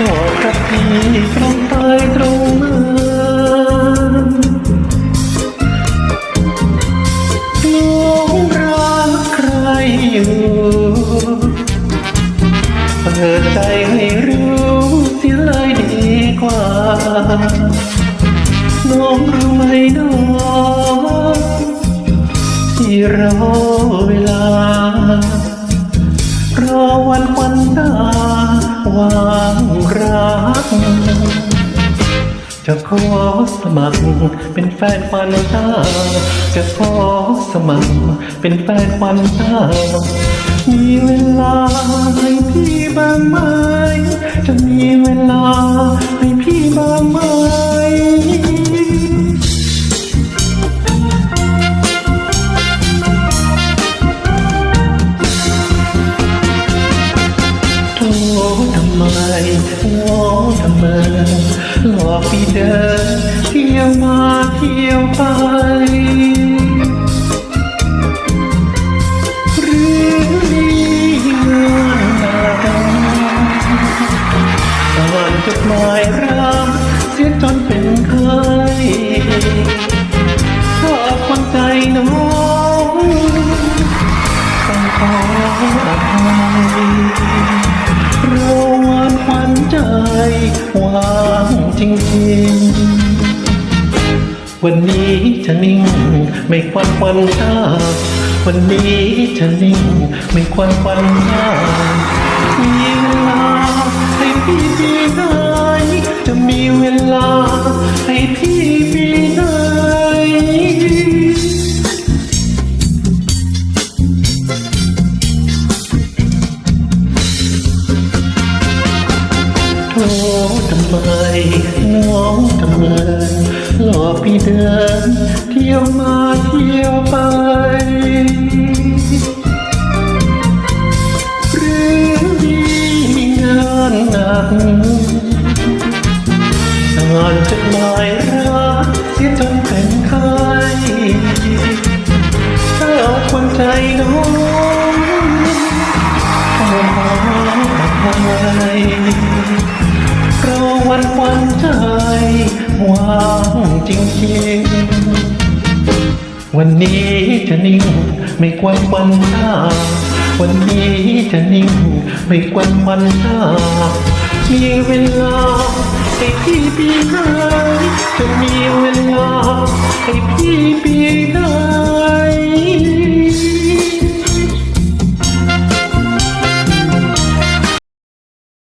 บอกกับพี่ตรงไปตรงมาน้องรักใครอยู่เปิดใจให้รู้เสียเลยดีกว่า น้องรู้ไหมน้องที่รอเวลารอวันวันตา วางรัก จะขอสมัครเป็นแฟนควันตา จะขอสมัครเป็นแฟนควันตา มีเวลาให้พี่บ้างไหม จะมีเวลาให้พี่ ทำไมงอทำไมหลอกพี่เดินเที่ยวมาเที่ยวไป หรือมีเงื่อนอะไรอ่านจดหมายรักเสียจนเป็นไข้ชอบคนใจน้องต้องขออภัยรอ วันควันใจว่างจริงๆ วันนี้จะนิ่งไม่ควันควันตาวันนี้จะนิ่งไม่ควันควันตามีเวลา โทษทำไมน้องทำไมหลอกพี่เดินเที่ยวมาเที่ยวไป หรือมีงานหนักงานจดหมายรักเสียจนเป็นไข้เจ้าคนใจน้องขออภัยเพ ราะวันควันใจว่างจริงๆ วันนี้จะนิ่งไม่ควันควันตาวันนี้จะนิ่งไม่ควันควันตามีเวลาให้พี่ปีไหนจะมีเวลาให้พี่ปีได้